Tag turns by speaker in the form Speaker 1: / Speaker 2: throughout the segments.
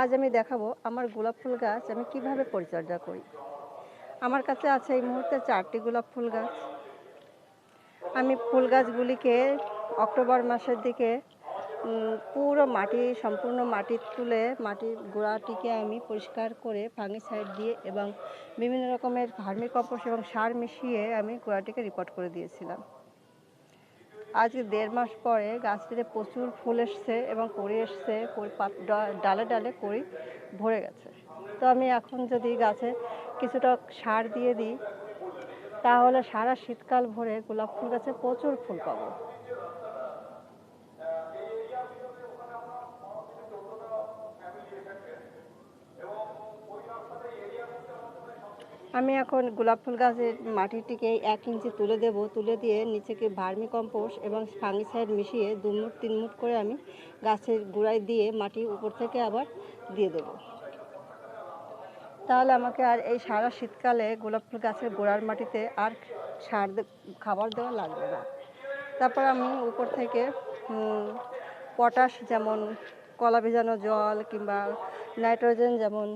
Speaker 1: আজ আমি দেখাবো আমার গোলাপ ফুল গাছ আমি কীভাবে পরিচর্যা করি। আমার কাছে আছে এই মুহূর্তে চারটি গোলাপ ফুল গাছ। আমি ফুল গাছগুলিকে অক্টোবর মাসের দিকে পুরো মাটি, সম্পূর্ণ মাটি তুলে মাটির গোড়াটিকে আমি পরিষ্কার করে ফাঙ্গিসাইড দিয়ে এবং বিভিন্ন রকমের ভার্মি কম্পোস্ট এবং সার মিশিয়ে আমি গোড়াটিকে রিপোর্ট করে দিয়েছিলাম। আজ দেড় মাস পরে গাছটিতে প্রচুর ফুল এসছে এবং কড়ি এসছে ডালে ডালে কড়ি ভরে গেছে। তো আমি এখন যদি গাছে কিছুটা সার দিয়ে দিই, তাহলে সারা শীতকাল ভরে গোলাপ ফুল গাছে প্রচুর ফুল পাবো। আমি এখন গোলাপ ফুল গাছের মাটিটিকে এক ইঞ্চি তুলে দেব। তুলে দিয়ে নিচেকে ভার্মি কম্পোস্ট এবং ফাঙ্গিসাইড মিশিয়ে দু মুট তিন মুট করে আমি গাছের গোড়ায় দিয়ে মাটি উপর থেকে আবার দিয়ে দেব। তাহলে আমাকে আর এই সারা শীতকালে গোলাপ ফুল গাছের গোড়ার মাটিতে আর সার খাবার দেওয়া লাগবে না। তারপর আমি উপর থেকে পটাশ যেমন কলা ভেজানো জল কিংবা নাইট্রোজেন যেমন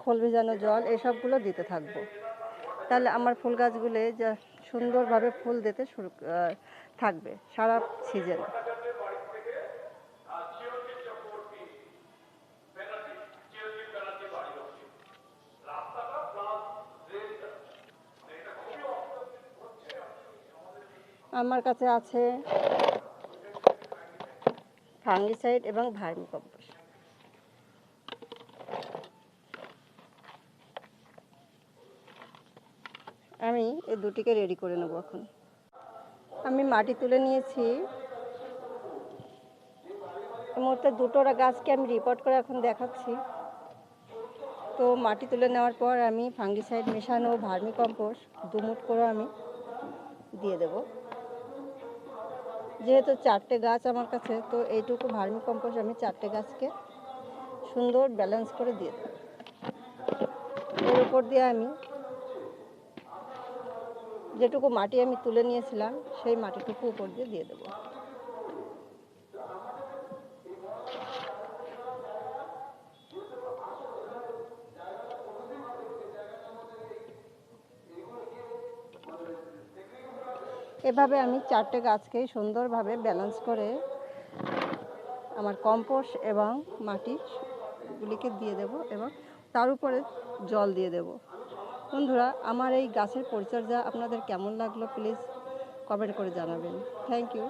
Speaker 1: খোল ভেজানো জল, এসবগুলো দিতে থাকব। তাহলে আমার ফুল গাছগুলো যা সুন্দরভাবে ফুল দিতে শুরু থাকবে সারা সিজনে। আমার কাছে আছে ফাঙ্গিসাইড এবং ভার্মি কম্পোস্ট আমি এই দুটিকে রেডি করে নেব এখন। আমি মাটি তুলে নিয়েছি। এই মুহূর্তে দুটো গাছকে আমি রিপোর্ট করে এখন দেখাচ্ছি। তো মাটি তুলে নেওয়ার পর আমি ফাঙ্গিসাইড মেশানো ভার্মি কম্পোস্ট দুমুট করে আমি দিয়ে দেবো। যেহেতু চারটে গাছ আমার কাছে, তো এইটুকু ভার্মি কম্পোস্ট আমি চারটে গাছকে সুন্দর ব্যালেন্স করে দিয়ে দেবো। এর উপর দিয়ে আমি যেটুকু মাটি আমি তুলে নিয়েছিলাম, সেই মাটিটুকু উপর দিয়ে দিয়ে দেবো। এভাবে আমি চারটে গাছকেই সুন্দরভাবে ব্যালেন্স করে আমার কম্পোস্ট এবং মাটিগুলিকে দিয়ে দেব এবং তার উপরে জল দিয়ে দেব। বন্ধুরা আমার এই গাছের পরিচর্যা আপনাদের কেমন লাগল প্লিজ কমেন্ট করে জানাবেন। Thank you